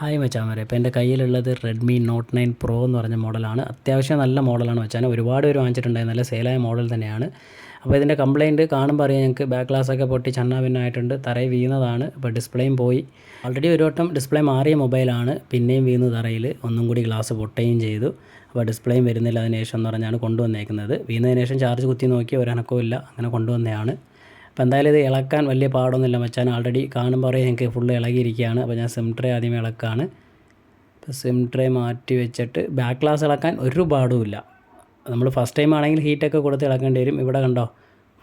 Hi മച്ചാമാരെ. ഇപ്പോൾ എന്റെ കയ്യിലുള്ളത് റെഡ്മി നോട്ട് നയൻ പ്രോ എന്ന് പറഞ്ഞ മോഡലാണ്. അത്യാവശ്യം നല്ല മോഡലാണ് മച്ചാൻ ഒരുപാട് പേര് വാങ്ങിച്ചിട്ടുണ്ടായി. നല്ല സെയിലായ മോഡൽ തന്നെയാണ്. അപ്പോൾ ഇതിന്റെ കംപ്ലയിന്റ് കാണുമ്പോൾ അറിയാം ഞങ്ങൾക്ക് ബാക്ക് ഗ്ലാസ്സൊക്കെ പൊട്ടി ചന്നാഭിന്നായിട്ടുണ്ട് തറയിൽ വീണതാണ് ഇപ്പോൾ ഡിസ്പ്ലേയും പോയി. ഓൾറെഡി ഒരു വട്ടം ഡിസ്പ്ലേ മാറിയ മൊബൈലാണ് പിന്നെയും വീണ് തറയിൽ. ഒന്നും കൂടി ഗ്ലാസ് പൊട്ടുകയും ചെയ്തു. അപ്പോൾ ഡിസ്പ്ലേയും വരുന്നില്ല. അതിന് ശേഷം എന്ന് പറഞ്ഞാണ് കൊണ്ടുവന്നേക്കുന്നത്. വീണതിന് ശേഷം ചാർജ് കുത്തി നോക്കി. ഒരനക്കവും ഇല്ല. അങ്ങനെ കൊണ്ടുവന്നതാണ്. അപ്പോൾ എന്തായാലും ഇത് ഇളക്കാൻ വലിയ പാടൊന്നുമില്ല മച്ചാൻ. ആൾറെഡി കാണുമ്പോൾ അറിയാം എനിക്ക് ഫുള്ള് ഇളകിയിരിക്കുകയാണ്. അപ്പോൾ ഞാൻ സിം ട്രേ ആദ്യമേ ഇളക്കാണ്. അപ്പോൾ സിം ട്രേ മാറ്റി വെച്ചിട്ട് ബാക്ക് ഗ്ലാസ് ഇളക്കാൻ ഒരു പാടുമില്ല. നമ്മൾ ഫസ്റ്റ് ടൈം ആണെങ്കിൽ ഹീറ്റൊക്കെ കൊടുത്ത് ഇളക്കേണ്ടി വരും. ഇവിടെ കണ്ടോ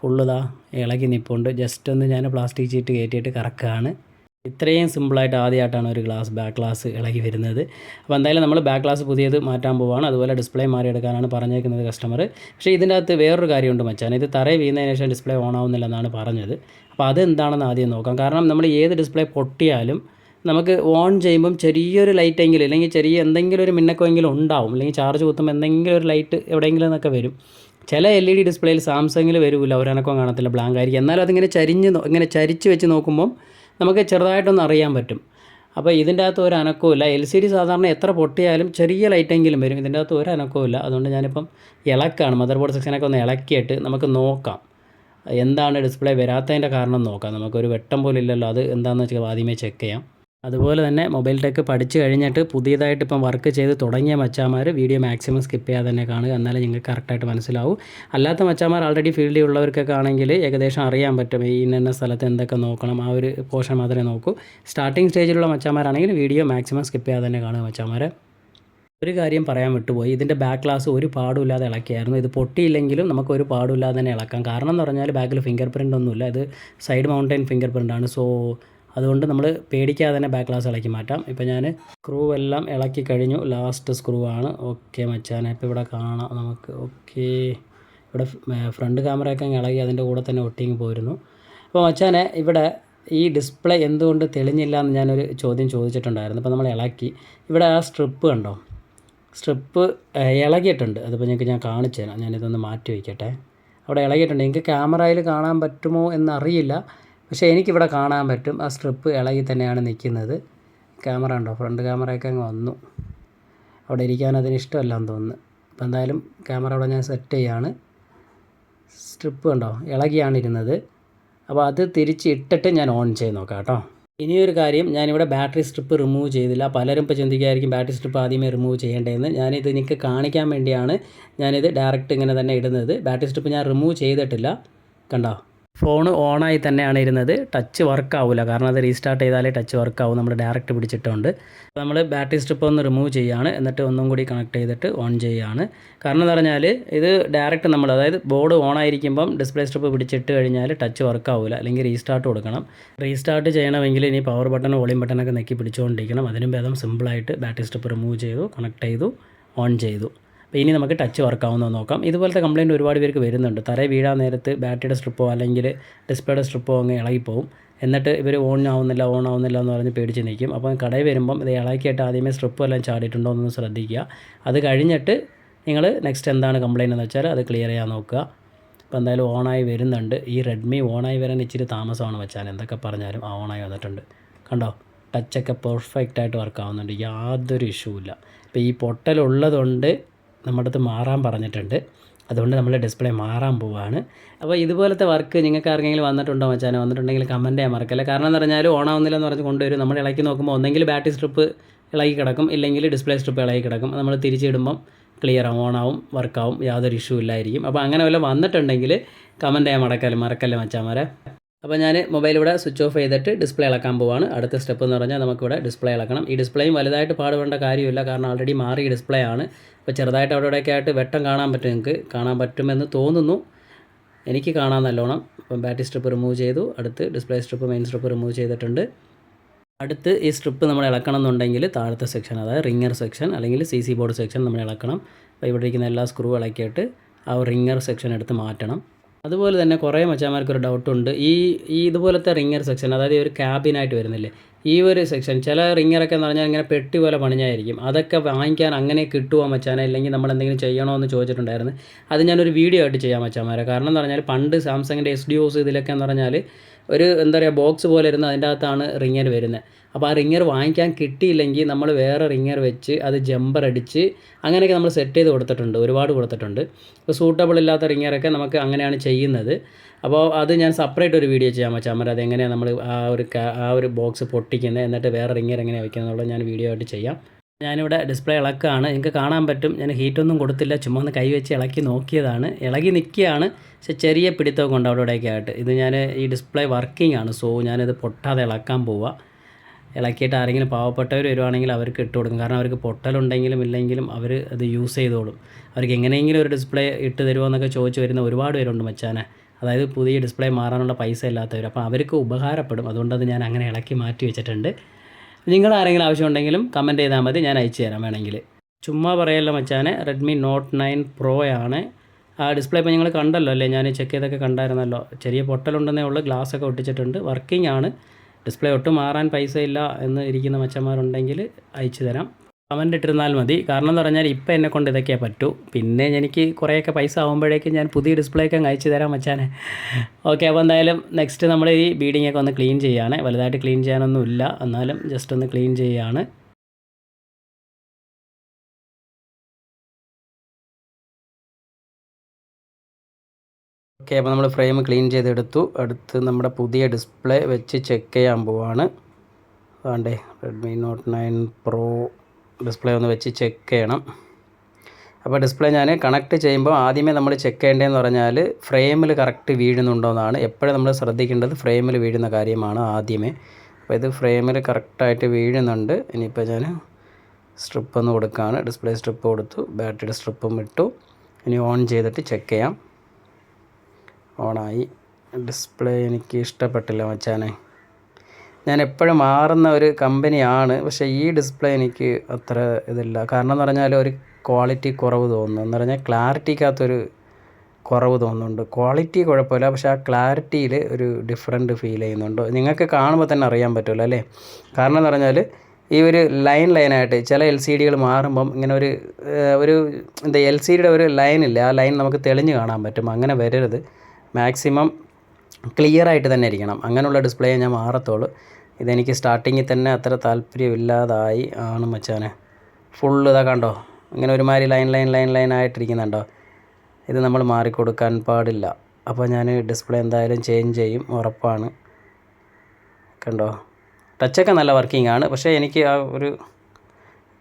ഫുള്ള് ഇതാ ഇളകി നിൽപ്പുണ്ട് ജസ്റ്റ് ഒന്ന് ഞാൻ പ്ലാസ്റ്റിക് ചീറ്റ് കയറ്റിയിട്ട് കറക്കുകയാണ്. ഇത്രയും സിമ്പിളായിട്ട് ആദ്യമായിട്ടാണ് ഒരു ഗ്ലാസ് ബാക്ക് ഗ്ലാസ് ഇളകി വരുന്നത്. അപ്പോൾ എന്തായാലും നമ്മൾ ബാക്ക് ഗ്ലാസ് പുതിയത് മാറ്റാൻ പോവാണ്. അതുപോലെ ഡിസ്പ്ലേ മാറിയെടുക്കാനാണ് പറഞ്ഞേക്കുന്നത് കസ്റ്റമർ പക്ഷേ ഇതിന്റെ അകത്ത് വേറൊരു കാര്യമുണ്ട് മച്ചാൻ. ഇത് തറയിൽ വീണതിന് ശേഷം ഡിസ്പ്ലേ ഓൺ ആവുന്നില്ല എന്നാണ് പറഞ്ഞത്. അപ്പോൾ അതെന്താണെന്ന് ആദ്യം നോക്കാം. കാരണം നമ്മൾ ഏത് ഡിസ്പ്ലേ പൊട്ടിയാലും നമുക്ക് ഓൺ ചെയ്യുമ്പം ചെറിയൊരു ലൈറ്റെങ്കിലും അല്ലെങ്കിൽ ചെറിയ എന്തെങ്കിലും ഒരു മിന്നക്കമെങ്കിലും ഉണ്ടാവും. അല്ലെങ്കിൽ ചാർജ് കുത്തുമ്പോൾ എന്തെങ്കിലും ഒരു ലൈറ്റ് എവിടെയെങ്കിലും എന്നൊക്കെ വരും. ചില എൽ ഇ ഡി ഡിസ്പ്ലേയിൽ സാംസങ്ങിൽ വരില്ല ഒരനക്കം കാണത്തില്ല. ബ്ലാങ്ക് ആയിരിക്കും. എന്നാലും അതിങ്ങനെ ചരിഞ്ഞ് ഇങ്ങനെ ചരിച്ച് വെച്ച് നോക്കുമ്പം നമുക്ക് ചെറുതായിട്ടൊന്ന് അറിയാൻ പറ്റും. അപ്പോൾ ഇതിന്റെ അകത്ത് ഒരു അനക്കവും ഇല്ല എൽ സി ഡി സാധാരണ എത്ര പൊട്ടിയാലും ചെറിയ ലൈറ്റെങ്കിലും വരും. ഇതിന്റെ അകത്ത് ഒരു അനക്കവും ഇല്ല അതുകൊണ്ട് ഞാനിപ്പം ഇളക്കാണ്. മദർ ബോർഡ് സെക്ഷനൊക്കെ ഒന്ന് ഇളക്കിയിട്ട് നമുക്ക് നോക്കാം. എന്താണ് ഡിസ്പ്ലേ വരാത്തതിന്റെ കാരണം നോക്കാം. നമുക്കൊരു വെട്ടം പോലും ഇല്ലല്ലോ. അത് എന്താണെന്ന് വെച്ചാൽ ആദ്യമേ ചെക്ക് ചെയ്യാം. അതുപോലെ തന്നെ മൊബൈൽ ടെക്ക് പഠിച്ചു കഴിഞ്ഞിട്ട് പുതിയതായിട്ട് ഇപ്പം വർക്ക് ചെയ്ത് തുടങ്ങിയ മച്ചാമാർ വീഡിയോ മാക്സിമം സ്കിപ്പ് ചെയ്യാതെ തന്നെ കാണുക. എന്നാലേ നിങ്ങൾക്ക് കറക്റ്റായിട്ട് മനസ്സിലാവും. അല്ലാത്ത മച്ചാമാർ ആൾറെഡി ഫീൽഡിൽ ഉള്ളവർക്കൊക്കെ ആണെങ്കിൽ ഏകദേശം അറിയാൻ പറ്റും. ഈ ഇന്ന സ്ഥലത്ത് എന്തൊക്കെ നോക്കണം ആ ഒരു പോർഷൻ മാത്രമേ നോക്കൂ. സ്റ്റാർട്ടിംഗ് സ്റ്റേജിലുള്ള മച്ചാമാരാണെങ്കിൽ വീഡിയോ മാക്സിമം സ്കിപ്പ് ചെയ്യാതെ തന്നെ കാണുക മച്ചാമാരെ. ഒരു കാര്യം പറയാൻ വിട്ടുപോയി. ഇതിന്റെ ബാക്ക് ക്ലാസ് ഒരു പാടുമില്ലാതെ ഇളക്കിയായിരുന്നു. ഇത് പൊട്ടിയില്ലെങ്കിലും നമുക്ക് ഒരു പാടുമില്ലാതെ തന്നെ ഇളക്കാം. കാരണം എന്ന് പറഞ്ഞാൽ ബാക്കിൽ ഫിംഗർ പ്രിന്റ് ഒന്നുമില്ല. ഇത് സൈഡ് മൗണ്ടൈൻ ഫിംഗർ പ്രിന്റാണ് സോ അതുകൊണ്ട് നമ്മൾ പേടിക്കാതെ തന്നെ ബാക്ക് ഗ്ലാസ് ഇളക്കി മാറ്റാം. ഇപ്പോൾ ഞാൻ സ്ക്രൂ എല്ലാം ഇളക്കി കഴിഞ്ഞു. ലാസ്റ്റ് സ്ക്രൂ ആണ്. ഓക്കെ മച്ചാനെ ഇപ്പോൾ ഇവിടെ കാണാം നമുക്ക്. ഓക്കെ ഇവിടെ ഫ്രണ്ട് ക്യാമറയൊക്കെ ഇളകി അതിന്റെ കൂടെ തന്നെ ഒട്ടിങ് പോയിരുന്നു അപ്പോൾ മച്ചാനെ ഇവിടെ ഈ ഡിസ്പ്ലേ എന്തുകൊണ്ട് തെളിഞ്ഞില്ല എന്ന് ഞാനൊരു ചോദ്യം ചോദിച്ചിട്ടുണ്ടായിരുന്നു. അപ്പോൾ നമ്മൾ ഇളക്കി. ഇവിടെ ആ സ്ട്രിപ്പ് കണ്ടോ? സ്ട്രിപ്പ് ഇളകിയിട്ടുണ്ട്. അതിപ്പോൾ നിങ്ങൾക്ക് ഞാൻ കാണിച്ചു തരാം ഞാനിതൊന്ന് മാറ്റി വയ്ക്കട്ടെ. അവിടെ ഇളകിയിട്ടുണ്ട്. എനിക്ക് ക്യാമറയിൽ കാണാൻ പറ്റുമോ എന്നറിയില്ല. പക്ഷേ എനിക്കിവിടെ കാണാൻ പറ്റും. ആ സ്ട്രിപ്പ് ഇളകി തന്നെയാണ് നിൽക്കുന്നത്. ക്യാമറ ഉണ്ടോ? ഫ്രണ്ട് ക്യാമറയൊക്കെ അങ്ങ് വന്നു. അവിടെ ഇരിക്കാൻ അതിന് ഇഷ്ടമല്ലാന്ന് തോന്നുന്നു. അപ്പോൾ എന്തായാലും ക്യാമറ അവിടെ ഞാൻ സെറ്റ് ചെയ്യാണ്. സ്ട്രിപ്പ് ഉണ്ടോ ഇളകിയാണ് ഇരുന്നത്. അപ്പോൾ അത് തിരിച്ച് ഇട്ടിട്ട് ഞാൻ ഓൺ ചെയ്ത് നോക്കാം കേട്ടോ. ഇനിയൊരു കാര്യം ഞാനിവിടെ ബാറ്ററി സ്ട്രിപ്പ് റിമൂവ് ചെയ്തില്ല. പലരും ഇപ്പോൾ ചിന്തിക്കുകയായിരിക്കും ബാറ്ററി സ്ട്രിപ്പ് ആദ്യമേ റിമൂവ് ചെയ്യേണ്ടതെന്ന്. ഞാനിത് എനിക്ക് കാണിക്കാൻ വേണ്ടിയാണ് ഞാനിത് ഡയറക്റ്റ് ഇങ്ങനെ തന്നെ ഇടുന്നത്. ബാറ്ററി സ്ട്രിപ്പ് ഞാൻ റിമൂവ് ചെയ്തിട്ടില്ല. കണ്ടോ? ഫോൺ ഓണായി തന്നെയാണ് ഇരുന്നത്. ടച്ച് വർക്ക് ആവില്ല കാരണം അത് റീസ്റ്റാർട്ട് ചെയ്താലേ ടച്ച് വർക്ക് ആവും നമ്മൾ ഡയറക്റ്റ് പിടിച്ചിട്ടുണ്ട്. അപ്പോൾ നമ്മൾ ബാറ്ററി സ്ട്രിപ്പ് ഒന്ന് റിമൂവ് ചെയ്യുകയാണ് എന്നിട്ട് ഒന്നും കൂടി കണക്ട് ചെയ്തിട്ട് ഓൺ ചെയ്യുകയാണ് കാരണം എന്ന് പറഞ്ഞാൽ ഇത് ഡയറക്റ്റ് നമ്മൾ അതായത് ബോർഡ് ഓൺ ആയിരിക്കുമ്പം ഡിസ്പ്ലേ സ്ട്രിപ്പ് പിടിച്ചിട്ട് കഴിഞ്ഞാൽ ടച്ച് വർക്ക് ആവില്ല അല്ലെങ്കിൽ റീസ്റ്റാർട്ട് കൊടുക്കണം. റീസ്റ്റാർട്ട് ചെയ്യണമെങ്കിൽ ഇനി പവർ ബട്ടൺ വോളിയം ബട്ടനൊക്കെ നെക്കി പിടിച്ചുകൊണ്ടിരിക്കണം. അതിനും ഭേദം സിമ്പിളായിട്ട് ബാറ്ററി സ്ട്രിപ്പ് റിമൂവ് ചെയ്തു കണക്ട് ചെയ്തു ഓൺ ചെയ്തു. അപ്പോൾ ഇനി നമുക്ക് ടച്ച് വർക്ക് ആവുന്നോ നോക്കാം. ഇതുപോലത്തെ കംപ്ലയിന്റ് ഒരുപാട് പേർക്ക് വരുന്നുണ്ട്. തറ വീഴാൻ നേരത്ത് ബാറ്ററിയുടെ സ്ട്രിപ്പോ അല്ലെങ്കിൽ ഡിസ്പ്ലേയുടെ സ്ട്രിപ്പോ അങ്ങ് ഇളകിപ്പോവും. എന്നിട്ട് ഇവർ ഓൺ ആവുന്നില്ല ഓൺ ആവുന്നില്ല എന്ന് പറഞ്ഞ് പേടിച്ച് നിൽക്കും. അപ്പോൾ കടയിൽ വരുമ്പം ഇത് ഇളക്കിയിട്ട് ആദ്യമേ സ്ട്രിപ്പ് എല്ലാം ചാടിയിട്ടുണ്ടോ എന്നൊന്ന് ശ്രദ്ധിക്കുക. അത് കഴിഞ്ഞിട്ട് നിങ്ങൾ നെക്സ്റ്റ് എന്താണ് കംപ്ലയിന്റ് എന്ന് വെച്ചാൽ അത് ക്ലിയർ ചെയ്യാൻ നോക്കുക. അപ്പോൾ എന്തായാലും ഓണായി വരുന്നുണ്ട്. ഈ റെഡ്മി ഓണായി വരാൻ ഇച്ചിരി താമസമാണ് വെച്ചാൽ എന്തൊക്കെ പറഞ്ഞാലും ആ ഓണായി വന്നിട്ടുണ്ട്. കണ്ടോ? ടച്ചൊക്കെ പെർഫെക്റ്റായിട്ട് വർക്ക് ആവുന്നുണ്ട്. യാതൊരു ഇഷ്യൂ ഇല്ല. ഇപ്പോൾ ഈ പൊട്ടലുള്ളതുകൊണ്ട് നമ്മുടെ അടുത്ത് മാറാൻ പറഞ്ഞിട്ടുണ്ട്. അതുകൊണ്ട് നമ്മൾ ഡിസ്പ്ലേ മാറാൻ പോവാണ്. അപ്പോൾ ഇതുപോലത്തെ വർക്ക് നിങ്ങൾക്ക് ആർക്കെങ്കിലും വന്നിട്ടുണ്ടോ വെച്ചാൽ വന്നിട്ടുണ്ടെങ്കിൽ കമന്റ് ചെയ്യാൻ മറക്കല്ല. കാരണം എന്ന് പറഞ്ഞാൽ എന്ന് പറഞ്ഞ് കൊണ്ടുവരും നമ്മൾ ഇളക്കി നോക്കുമ്പോൾ ഒന്നെങ്കിൽ ബാറ്ററി സ്ട്രിപ്പ് ഇളകി കിടക്കും. ഇല്ലെങ്കിൽ ഡിസ്പ്ലേ സ്ട്രിപ്പ് ഇളകി കിടക്കും. നമ്മൾ തിരിച്ചിടുമ്പം ക്ലിയർ ആവും ഓണാവും വർക്കാവും യാതൊരു ഇഷ്യൂ ഇല്ലായിരിക്കും. അപ്പോൾ അങ്ങനെ വല്ല വന്നിട്ടുണ്ടെങ്കിൽ കമന്റ് ചെയ്യാൻ മറക്കല്ല മറക്കല്ല മച്ചാമാരെ? അപ്പോൾ ഞാൻ മൊബൈൽ ഇവിടെ സ്വിച്ച് ഓഫ് ചെയ്തിട്ട് ഡിസ്പ്ലേ ഇളക്കാൻ പോവാണ്. അടുത്ത സ്റ്റെപ്പ് എന്ന് പറഞ്ഞാൽ നമുക്കിവിടെ ഡിസ്പ്ലേ ഇളക്കണം. ഈ ഡിസ്പ്ലേയും വലുതായിട്ട് പാടുപെടേണ്ട കാര്യമില്ല. കാരണം ആൾറെഡി മാറിയ ഡിസ്പ്ലേ ആണ്. അപ്പോൾ ചെറുതായിട്ട് അവിടെ ഇവിടെയൊക്കെ ആയിട്ട് വെട്ടം കാണാൻ പറ്റും നിങ്ങൾക്ക് കാണാൻ പറ്റുമെന്ന് തോന്നുന്നു. എനിക്ക് കാണാൻ നല്ലോണം. അപ്പം ബാറ്ററി സ്ട്രിപ്പ് റിമൂവ് ചെയ്തു. അടുത്ത് display strip main strip remove ചെയ്തിട്ടുണ്ട്. അടുത്ത് ഈ സ്ട്രിപ്പ് നമ്മൾ ഇളക്കണം എന്നുണ്ടെങ്കിൽ താഴത്തെ സെക്ഷൻ അതായത് റിങ്ങർ സെക്ഷൻ അല്ലെങ്കിൽ സി സി ബോർഡ് സെക്ഷൻ നമ്മൾ ഇളക്കണം. അപ്പോൾ ഇവിടെ ഇരിക്കുന്ന എല്ലാ സ്ക്രൂ ഇളക്കിയിട്ട് ആ റിങ്ങർ സെക്ഷൻ എടുത്ത് മാറ്റണം. അതുപോലെ തന്നെ കുറേ മച്ചാന്മാർക്ക് ഒരു ഡൗട്ടുണ്ട്. ഈ ഈ ഇതുപോലത്തെ റിങ്ങർ സെക്ഷൻ അതായത് ഒരു ക്യാബിനായിട്ട് വരുന്നില്ലേ ഈ ഒരു സെക്ഷൻ ചില റിങ്ങറൊക്കെ എന്ന് പറഞ്ഞാൽ ഇങ്ങനെ പെട്ടി പോലെ പണിഞ്ഞായിരിക്കും. അതൊക്കെ വാങ്ങിക്കാൻ അങ്ങനെ കിട്ടുമോ മച്ചാനെ? അല്ലെങ്കിൽ നമ്മൾ എന്തെങ്കിലും ചെയ്യണോ എന്ന് ചോദിച്ചിട്ടുണ്ടായിരുന്നു. അത് ഞാനൊരു വീഡിയോ ആയിട്ട് ചെയ്യാൻ മച്ചാമാരെ കാരണം എന്ന് പറഞ്ഞാൽ പണ്ട് സാംസങ്ങിന്റെ എസ് ഡി ഒസ് ഇതിലൊക്കെ എന്ന് പറഞ്ഞാൽ ഒരു എന്താ പറയുക ബോക്സ് പോലെ ഇരുന്ന് അതിന്റെ അകത്താണ് റിങ്ങർ വരുന്നത്. അപ്പോൾ ആ റിങ്ങർ വാങ്ങിക്കാൻ കിട്ടിയില്ലെങ്കിൽ നമ്മൾ വേറെ റിങ്ങർ വെച്ച് അത് ജമ്പർ അടിച്ച് അങ്ങനെയൊക്കെ നമ്മൾ സെറ്റ് ചെയ്ത് കൊടുത്തിട്ടുണ്ട് ഒരുപാട് കൊടുത്തിട്ടുണ്ട്. ഇപ്പോൾ സൂട്ടബിൾ ഇല്ലാത്ത റിങ്ങറൊക്കെ നമുക്ക് അങ്ങനെയാണ് ചെയ്യുന്നത്. അപ്പോൾ അത് ഞാൻ സെപ്പറേറ്റ് ഒരു വീഡിയോ ചെയ്യാൻ വെച്ചാൽ അത് എങ്ങനെയാണ് നമ്മൾ ആ ഒരു ആ ഒരു ബോക്സ് പൊട്ടിക്കുന്നത് എന്നിട്ട് വേറെ റിങ്ങർ എങ്ങനെയാണ് വയ്ക്കുന്നത് എന്നുള്ളത് ഞാൻ വീഡിയോ ആയിട്ട് ചെയ്യാം. ഞാനിവിടെ ഡിസ്പ്ലേ ഇളക്കുകയാണ് നിങ്ങൾക്ക് കാണാൻ പറ്റും. ഞാൻ ഹീറ്റൊന്നും കൊടുത്തില്ല. ചുമ്മാ ഒന്ന് കൈ വെച്ച് ഇളക്കി നോക്കിയതാണ്. ഇളകി നിൽക്കുകയാണ്. പക്ഷെ ചെറിയ പിടിത്തമൊക്കെ ഉണ്ട് അവിടെ ആയിട്ട്. ഇത് ഞാൻ ഈ ഡിസ്പ്ലേ വർക്കിംഗ് ആണ്. സോ ഞാനിത് പൊട്ടാതെ ഇളക്കാൻ പോവുക ഇളക്കിയിട്ട് ആരെങ്കിലും പാവപ്പെട്ടവർ വരുവാണെങ്കിൽ അവർക്ക് ഇട്ട് കൊടുക്കും. കാരണം അവർക്ക് പൊട്ടലുണ്ടെങ്കിലും ഇല്ലെങ്കിലും അവർ അത് യൂസ് ചെയ്തോളും. അവർക്ക് എങ്ങനെയെങ്കിലും ഒരു ഡിസ്പ്ലേ ഇട്ട് തരുമോ എന്നൊക്കെ ചോദിച്ച് വരുന്ന ഒരുപാട് പേരുണ്ട് മച്ചാനെ. അതായത് പുതിയ ഡിസ്പ്ലേ മാറാനുള്ള പൈസ ഇല്ലാത്തവർ അപ്പോൾ അവർക്ക് ഉപകാരപ്പെടും. അതുകൊണ്ടത് ഞാൻ അങ്ങനെ ഇളക്കി മാറ്റി വെച്ചിട്ടുണ്ട്. നിങ്ങൾ ആരെങ്കിലും ആവശ്യമുണ്ടെങ്കിലും കമന്റ് ചെയ്താൽ മതി ഞാൻ അയച്ചു തരാം വേണമെങ്കിൽ. ചുമ്മാ പറയല്ല മച്ചാനെ റെഡ്മി നോട്ട് നയൻ പ്രോ ആണ്. ആ ഡിസ്പ്ലേ ഇപ്പോൾ നിങ്ങൾ കണ്ടല്ലോ അല്ലേ? ഞാൻ ചെക്ക് ചെയ്തൊക്കെ കണ്ടായിരുന്നല്ലോ. ചെറിയ പൊട്ടലുണ്ടെന്നേ ഉള്ളൂ ഗ്ലാസ് ഒക്കെ ഒട്ടിച്ചിട്ടുണ്ട്. വർക്കിംഗ് ആണ്. ഡിസ്പ്ലേ ഒട്ടും മാറാൻ പൈസ ഇല്ല എന്ന് ഇരിക്കുന്ന മച്ചന്മാരുണ്ടെങ്കിൽ അയച്ചു തരാം. കമന്റ് ഇട്ടിരുന്നാൽ മതി. കാരണം എന്ന് പറഞ്ഞാൽ ഇപ്പം എന്നെ കൊണ്ട് ഇതൊക്കെ പറ്റൂ. പിന്നെ എനിക്ക് കുറേയൊക്കെ പൈസ ആകുമ്പോഴേക്കും ഞാൻ പുതിയ ഡിസ്പ്ലേ ഒക്കെ അയച്ചു തരാം മച്ചാനെ. ഓക്കെ അപ്പോൾ എന്തായാലും നെക്സ്റ്റ് നമ്മൾ ഈ ബീഡിങ്ങൊക്കെ ഒന്ന് ക്ലീൻ ചെയ്യാണ്. വലുതായിട്ട് ക്ലീൻ ചെയ്യാനൊന്നുമില്ല എന്നാലും ജസ്റ്റ് ഒന്ന് ക്ലീൻ ചെയ്യുകയാണ് ഓക്കെ അപ്പോൾ നമ്മൾ ഫ്രെയിം ക്ലീൻ ചെയ്തെടുത്തു. അടുത്ത് നമ്മുടെ പുതിയ ഡിസ്പ്ലേ വെച്ച് ചെക്ക് ചെയ്യാൻ പോവാണ്. അതാണ്ടേ Redmi note nine pro display ഒന്ന് വെച്ച് ചെക്ക് ചെയ്യണം. അപ്പോൾ ഡിസ്പ്ലേ ഞാൻ കണക്ട് ചെയ്യുമ്പോൾ ആദ്യമേ നമ്മൾ ചെക്ക് ചെയ്യേണ്ടതെന്ന് പറഞ്ഞാൽ ഫ്രെയിമിൽ കറക്റ്റ് വീഴുന്നുണ്ടോ എന്നാണ്. എപ്പോഴും നമ്മൾ ശ്രദ്ധിക്കേണ്ടത് ഫ്രെയിമിൽ വീഴുന്ന കാര്യമാണ് ആദ്യമേ. അപ്പോൾ ഇത് ഫ്രെയിമിൽ കറക്റ്റായിട്ട് വീഴുന്നുണ്ട്. ഇനിയിപ്പോൾ ഞാൻ സ്ട്രിപ്പ് ഒന്ന് കൊടുക്കുകയാണ് ഡിസ്പ്ലേ സ്ട്രിപ്പ് കൊടുത്തു. ബാറ്ററിയുടെ സ്ട്രിപ്പും ഇട്ടു. ഇനി ഓൺ ചെയ്തിട്ട് ചെക്ക് ചെയ്യാം. ഓണായി ഡിസ്പ്ലേ എനിക്ക് ഇഷ്ടപ്പെട്ടില്ല മച്ചാനെ. ഞാൻ എപ്പോഴും മാറുന്ന ഒരു കമ്പനിയാണ്. പക്ഷേ ഈ ഡിസ്പ്ലേ എനിക്ക് അത്ര ഇതില്ല. കാരണം എന്ന് പറഞ്ഞാൽ ഒരു ക്വാളിറ്റി കുറവ് തോന്നുന്നു. എന്ന് പറഞ്ഞാൽ ക്ലാരിറ്റിക്കകത്തൊരു കുറവ് തോന്നുന്നുണ്ട്. ക്വാളിറ്റി കുഴപ്പമില്ല. പക്ഷേ ആ ക്ലാരിറ്റിയിൽ ഒരു ഡിഫറെന്റ് ഫീൽ ചെയ്യുന്നുണ്ട്. നിങ്ങൾക്ക് കാണുമ്പോൾ തന്നെ അറിയാൻ പറ്റുമല്ലോ അല്ലേ? കാരണം എന്ന് പറഞ്ഞാൽ ഈ ഒരു ലൈൻ ലൈനായിട്ട് ചില എൽ സി ഡികൾ മാറുമ്പം ഇങ്ങനെ ഒരു ഒരു എന്താ എൽ സി ഡിയുടെ ഒരു ലൈനില്ല ആ ലൈൻ നമുക്ക് തെളിഞ്ഞ് കാണാൻ പറ്റും. അങ്ങനെ വരരുത്. മാക്സിമം ക്ലിയർ ആയിട്ട് തന്നെ ഇരിക്കണം. അങ്ങനെയുള്ള ഡിസ്പ്ലേ ഞാൻ മാറത്തുള്ളൂ. ഇതെനിക്ക് സ്റ്റാർട്ടിങ്ങിൽ തന്നെ അത്ര താല്പര്യമില്ലാതായി ആണ് മച്ചാനെ. ഫുള്ള് ഇതാ കണ്ടോ? ഇങ്ങനെ ഒരുമാതിരി ലൈൻ ലൈൻ ലൈൻ ലൈൻ ആയിട്ടിരിക്കുന്നുണ്ടോ? ഇത് നമ്മൾ മാറിക്കൊടുക്കാൻ പാടില്ല. അപ്പോൾ ഞാൻ ഡിസ്പ്ലേ എന്തായാലും ചേഞ്ച് ചെയ്യും ഉറപ്പാണ്. കണ്ടോ? ടച്ചൊക്കെ നല്ല വർക്കിംഗ് ആണ്. പക്ഷേ എനിക്ക് ആ ഒരു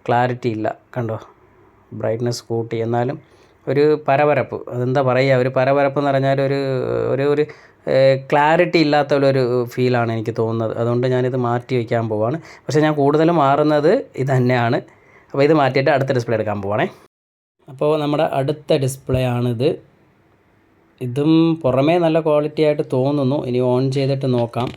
ക്ലാരിറ്റി ഇല്ല. കണ്ടോ? ബ്രൈറ്റ്നസ് കൂട്ടി. എന്നാലും ഒരു പരപരപ്പ്. അതെന്താ പറയുക? ഒരു പരപരപ്പ് എന്ന് പറഞ്ഞാൽ ഒരു ഒരു ഒരു ക്ലാരിറ്റി ഇല്ലാത്ത ഒരു ഫീലാണ് എനിക്ക് തോന്നുന്നത്. അതുകൊണ്ട് ഞാനിത് മാറ്റി വയ്ക്കാൻ പോവാണ്. പക്ഷേ ഞാൻ കൂടുതലും മാറുന്നത് ഇത് തന്നെയാണ് അപ്പോൾ ഇത് മാറ്റിയിട്ട് അടുത്ത ഡിസ്പ്ലേ എടുക്കാൻ പോവാണേ. അപ്പോൾ നമ്മുടെ അടുത്ത ഡിസ്പ്ലേ ആണിത്. ഇതും പുറമേ നല്ല ക്വാളിറ്റി ആയിട്ട് തോന്നുന്നു. ഇനി ഓൺ ചെയ്തിട്ട് നോക്കാം.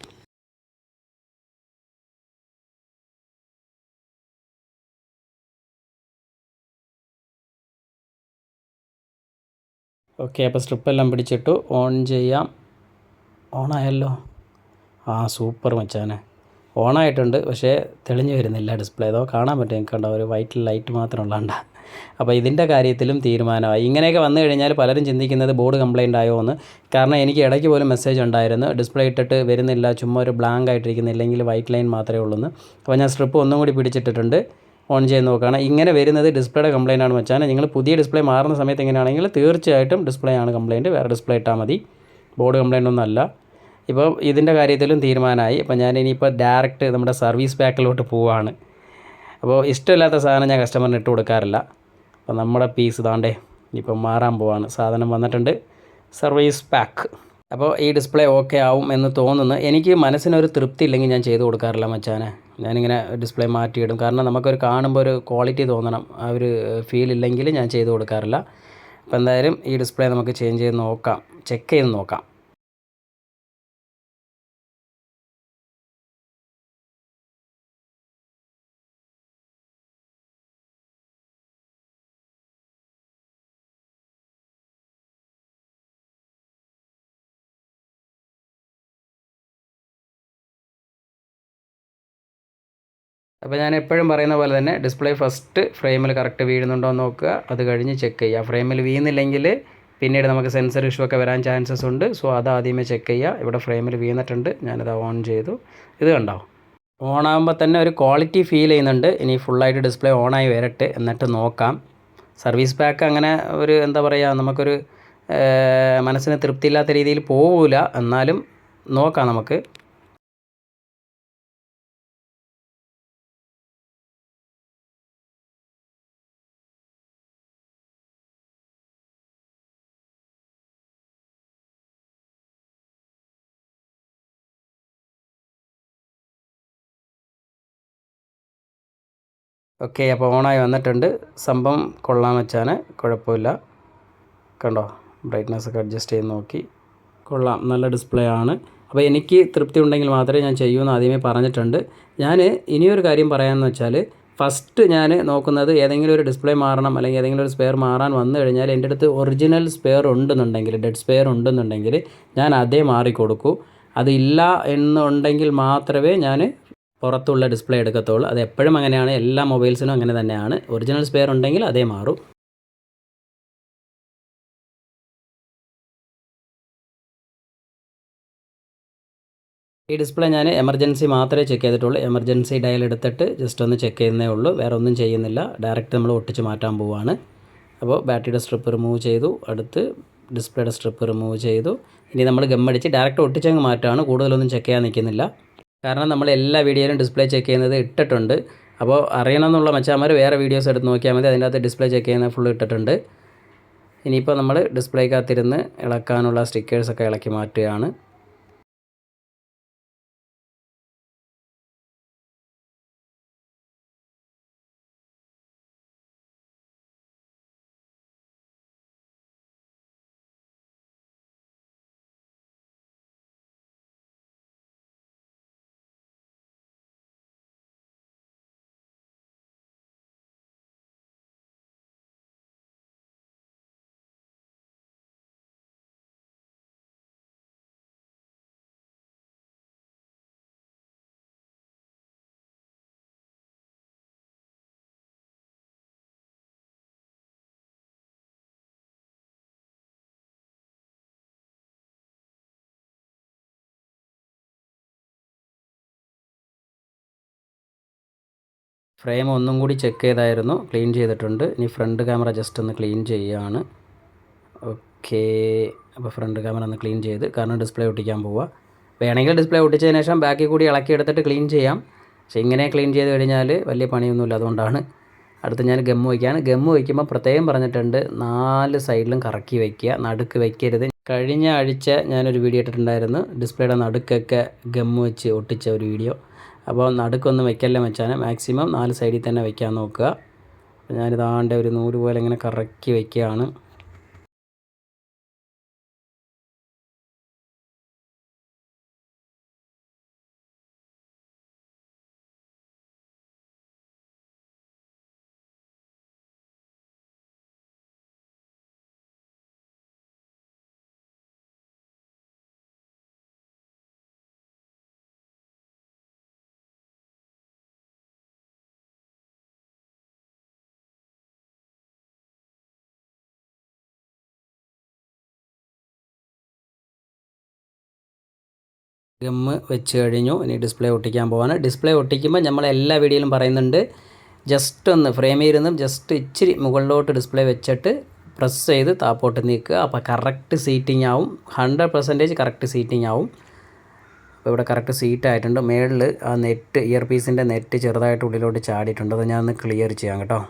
ഓക്കെ അപ്പോൾ സ്ട്രിപ്പെല്ലാം പിടിച്ചിട്ടു. ഓൺ ചെയ്യാം. ഓണായല്ലോ. ആ സൂപ്പർ മച്ചാനെ. ഓണായിട്ടുണ്ട് പക്ഷേ തെളിഞ്ഞു വരുന്നില്ല ഡിസ്പ്ലേ. ഏതോ കാണാൻ പറ്റും എനിക്ക് കണ്ടോ? ഒരു വൈറ്റ് ലൈറ്റ് മാത്രം ഉള്ളതാണ്ട അപ്പോൾ ഇതിന്റെ കാര്യത്തിലും തീരുമാനമായി. ഇങ്ങനെയൊക്കെ വന്നു കഴിഞ്ഞാൽ പലരും ചിന്തിക്കുന്നത് ബോർഡ് കംപ്ലൈന്റ് ആയോ എന്ന്. കാരണം എനിക്ക് ഇടയ്ക്ക് പോലും മെസ്സേജ് ഉണ്ടായിരുന്നു. ഡിസ്പ്ലേ ഇട്ടിട്ട് വരുന്നില്ല ചുമ്മാ ഒരു ബ്ലാങ്ക് ആയിട്ടിരിക്കുന്നു ഇല്ലെങ്കിൽ വൈറ്റ് ലൈൻ മാത്രമേ ഉള്ളൂ അപ്പോൾ ഞാൻ സ്ട്രിപ്പ് ഒന്നും കൂടി പിടിച്ചിട്ടിട്ടുണ്ട് ഓൺ ചെയ്ത് നോക്കുകയാണ്. ഇങ്ങനെ വരുന്നത് ഡിസ്പ്ലേയുടെ കംപ്ലൈന്റ് ആണ് വെച്ചാൽ നിങ്ങൾ പുതിയ ഡിസ്പ്ലേ മാറുന്ന സമയത്ത് എങ്ങനെയാണെങ്കിൽ തീർച്ചയായിട്ടും ഡിസ്പ്ലേ ആണ് കംപ്ലൈന്റ് വേറെ ഡിസ്പ്ലേ ഇട്ടാൽ മതി. ബോർഡ് കംപ്ലൈന്റ് ഒന്നും അല്ല. ഇപ്പോൾ ഇതിന്റെ കാര്യത്തിലും തീരുമാനമായി. അപ്പോൾ ഞാൻ ഇനിയിപ്പോൾ ഡയറക്റ്റ് നമ്മുടെ സർവീസ് പാക്കിലോട്ട് പോവാണ്. അപ്പോൾ ഇഷ്ടമില്ലാത്ത സാധനം ഞാൻ കസ്റ്റമറിന് ഇട്ട് കൊടുക്കാറില്ല. അപ്പോൾ നമ്മുടെ പീസ് താണ്ടേ ഇപ്പം മാറാൻ പോവാണ്. സാധനം വന്നിട്ടുണ്ട് സർവീസ് പാക്ക് അപ്പോൾ ഈ ഡിസ്പ്ലേ ഓക്കെ ആവും എന്ന് തോന്നുന്നു. എനിക്ക് മനസ്സിനൊരു തൃപ്തി ഇല്ലെങ്കിൽ ഞാൻ ചെയ്ത് കൊടുക്കാറില്ല മച്ചാനെ. ഞാനിങ്ങനെ ഡിസ്പ്ലേ മാറ്റിയിടും. കാരണം നമുക്കൊരു കാണുമ്പോൾ ഒരു ക്വാളിറ്റി തോന്നണം. ആ ഒരു ഫീൽ ഇല്ലെങ്കിൽ ഞാൻ ചെയ്ത് കൊടുക്കാറില്ല. അപ്പോൾ എന്തായാലും ഈ ഡിസ്പ്ലേ നമുക്ക് ചേഞ്ച് ചെയ്ത് നോക്കാം. ചെക്ക് ചെയ്ത് നോക്കാം. അപ്പോൾ ഞാൻ എപ്പോഴും പറയുന്ന പോലെ തന്നെ ഡിസ്പ്ലേ ഫസ്റ്റ് ഫ്രെയിമിൽ കറക്റ്റ് വീഴുന്നുണ്ടോ എന്ന് നോക്കുക. അത് കഴിഞ്ഞ് ചെക്ക് ചെയ്യുക. ഫ്രെയിമിൽ വീഴുന്നില്ലെങ്കിൽ പിന്നീട് നമുക്ക് സെൻസർ ഇഷ്യൂ ഒക്കെ വരാൻ ചാൻസസ് ഉണ്ട്. സോ അത് ആദ്യമേ ചെക്ക് ചെയ്യുക. ഇവിടെ ഫ്രെയിമിൽ വീണിട്ടുണ്ട്. ഞാനത് ഓൺ ചെയ്തു. ഇത് കണ്ടോ? ഓൺ ആകുമ്പോൾ തന്നെ ഒരു ക്വാളിറ്റി ഫീൽ ചെയ്യുന്നുണ്ട്. ഇനി ഫുള്ളായിട്ട് ഡിസ്പ്ലേ ഓണായി വരട്ടെ. എന്നിട്ട് നോക്കാം. സർവീസ് പാക്ക് അങ്ങനെ ഒരു എന്താ പറയുക നമുക്കൊരു മനസ്സിന് തൃപ്തിയില്ലാത്ത രീതിയിൽ പോവില്ല എന്നാലും നോക്കാം നമുക്ക്. ഓക്കെ അപ്പോൾ ഓണായി വന്നിട്ടുണ്ട്. സംഭവം കൊള്ളാൻ വെച്ചാൽ കുഴപ്പമില്ല. കണ്ടോ ബ്രൈറ്റ്നസ് ഒക്കെ അഡ്ജസ്റ്റ് ചെയ്ത് നോക്കി. കൊള്ളാം നല്ല ഡിസ്പ്ലേ ആണ്. അപ്പോൾ എനിക്ക് തൃപ്തി ഉണ്ടെങ്കിൽ മാത്രമേ ഞാൻ ചെയ്യൂ എന്ന് ആദ്യമേ പറഞ്ഞിട്ടുണ്ട്. ഞാൻ ഇനിയൊരു കാര്യം പറയാമെന്ന് വെച്ചാൽ ഫസ്റ്റ് ഞാൻ നോക്കുന്നത് ഏതെങ്കിലും ഒരു ഡിസ്പ്ലേ മാറണം അല്ലെങ്കിൽ ഏതെങ്കിലും ഒരു സ്പെയർ മാറാൻ വന്നു കഴിഞ്ഞാൽ എന്റെ അടുത്ത് ഒറിജിനൽ സ്പെയർ ഉണ്ടെന്നുണ്ടെങ്കിൽ ഡെഡ് സ്പെയർ ഉണ്ടെന്നുണ്ടെങ്കിൽ ഞാൻ അതേ മാറിക്കൊടുക്കൂ. അതില്ല എന്നുണ്ടെങ്കിൽ മാത്രമേ ഞാൻ പുറത്തുള്ള ഡിസ്പ്ലേ എടുക്കത്തുള്ളൂ. അത് എപ്പോഴും അങ്ങനെയാണ്. എല്ലാ മൊബൈൽസിനും അങ്ങനെ തന്നെയാണ്. ഒറിജിനൽ സ്പെയർ ഉണ്ടെങ്കിൽ അതേ മാറും. ഈ ഡിസ്പ്ലേ ഞാൻ എമർജൻസി മാത്രമേ ചെക്ക് ചെയ്തിട്ടുള്ളൂ. എമർജൻസി ഡയൽ എടുത്തിട്ട് ജസ്റ്റ് ഒന്ന് ചെക്ക് ചെയ്യുന്നേ ഉള്ളൂ. വേറെ ഒന്നും ചെയ്യുന്നില്ല. ഡയറക്റ്റ് നമ്മൾ ഒട്ടിച്ച് മാറ്റാൻ പോവുകയാണ് അപ്പോൾ ബാറ്ററിയുടെ സ്ട്രിപ്പ് റിമൂവ് ചെയ്തു. അടുത്ത് ഡിസ്പ്ലേയുടെ സ്ട്രിപ്പ് റിമൂവ് ചെയ്തു. ഇനി നമ്മൾ ഗമ്മടിച്ച് ഡയറക്റ്റ് ഒട്ടിച്ചങ്ങ് മാറ്റുകയാണ് കൂടുതലൊന്നും ചെക്ക് ചെയ്യാൻ നിൽക്കുന്നില്ല. കാരണം നമ്മൾ എല്ലാ വീഡിയോയിലും ഡിസ്പ്ലേ ചെക്ക് ചെയ്യുന്നത് ഇട്ടിട്ടുണ്ട്. അപ്പോൾ അറിയണമെന്നുള്ള മച്ചാന്മാർ വേറെ വീഡിയോസ് എടുത്ത് നോക്കിയാൽ മതി. അതിന്റെ അകത്ത് ഡിസ്പ്ലേ ചെക്ക് ചെയ്യുന്നത് ഫുൾ ഇട്ടിട്ടുണ്ട്. ഇനിയിപ്പോൾ നമ്മൾ ഡിസ്പ്ലേക്കകത്തിരുന്ന് ഇളക്കാനുള്ള സ്റ്റിക്കേഴ്സൊക്കെ ഇളക്കി മാറ്റുകയാണ്. ഫ്രെയിം ഒന്നും കൂടി ചെക്ക് ചെയ്തായിരുന്നു. ക്ലീൻ ചെയ്തിട്ടുണ്ട്. ഇനി ഫ്രണ്ട് ക്യാമറ ജസ്റ്റ് ഒന്ന് ക്ലീൻ ചെയ്യുകയാണ് ഓക്കെ അപ്പോൾ ഫ്രണ്ട് ക്യാമറ ഒന്ന് ക്ലീൻ ചെയ്ത്. കാരണം ഡിസ്പ്ലേ ഒട്ടിക്കാൻ പോവുക വേണമെങ്കിൽ ഡിസ്പ്ലേ ഒട്ടിച്ചതിന് ശേഷം ബാക്കിൽ കൂടി ഇളക്കി എടുത്തിട്ട് ക്ലീൻ ചെയ്യാം. പക്ഷേ ഇങ്ങനെ ക്ലീൻ ചെയ്ത് കഴിഞ്ഞാൽ വലിയ പണിയൊന്നുമില്ല. അതുകൊണ്ടാണ് അടുത്ത് ഞാൻ ഗമ്മ് വയ്ക്കുകയാണ് ഗമ്മ് വയ്ക്കുമ്പോൾ പ്രത്യേകം പറഞ്ഞിട്ടുണ്ട് നാല് സൈഡിലും കറക്കി വയ്ക്കുക നടുക്ക് വയ്ക്കരുത് കഴിഞ്ഞ ആഴ്ച ഞാനൊരു വീഡിയോ ഇട്ടിട്ടുണ്ടായിരുന്നു. ഡിസ്പ്ലേയുടെ നടുക്കൊക്കെ ഗമ്മ് വെച്ച് ഒട്ടിച്ച ഒരു വീഡിയോ അപ്പോൾ നടുക്കൊന്നും വെക്കല്ലേ വെച്ചാൽ മാക്സിമം നാല് സൈഡിൽ തന്നെ വെക്കാൻ നോക്കുക. ഞാനിതാണ്ട് ഒരു നൂൽ പോലെ ഇങ്ങനെ കറക്കി വയ്ക്കുകയാണ് ഗമ്മ് വെച്ച് കഴിഞ്ഞു. ഇനി ഡിസ്പ്ലേ ഒട്ടിക്കാൻ പോവാണ്. ഡിസ്പ്ലേ ഒട്ടിക്കുമ്പോൾ നമ്മൾ എല്ലാ വീഡിയോയിലും പറയുന്നുണ്ട്. ജസ്റ്റ് ഒന്ന് ഫ്രെയിമിൽ ഇരുന്നും ജസ്റ്റ് ഇച്ചിരി മുകളിലോട്ട് ഡിസ്പ്ലേ വെച്ചിട്ട് പ്രസ് ചെയ്ത് താപ്പോട്ട് നീക്കുക. അപ്പോൾ കറക്റ്റ് സീറ്റിംഗ് ആവും. ഹൺഡ്രഡ് പെർസെന്റേജ് കറക്റ്റ് സീറ്റിംഗ് ആവും. അപ്പോൾ ഇവിടെ കറക്റ്റ് സീറ്റ് ആയിട്ടുണ്ട്. മേളിൽ ആ നെറ്റ് ഇയർ പീസിന്റെ നെറ്റ് ചെറുതായിട്ട് ഉള്ളിലോട്ട് ചാടിയിട്ടുണ്ട്. അത് ഞാൻ ഒന്ന് ക്ലിയർ ചെയ്യാം കേട്ടോ.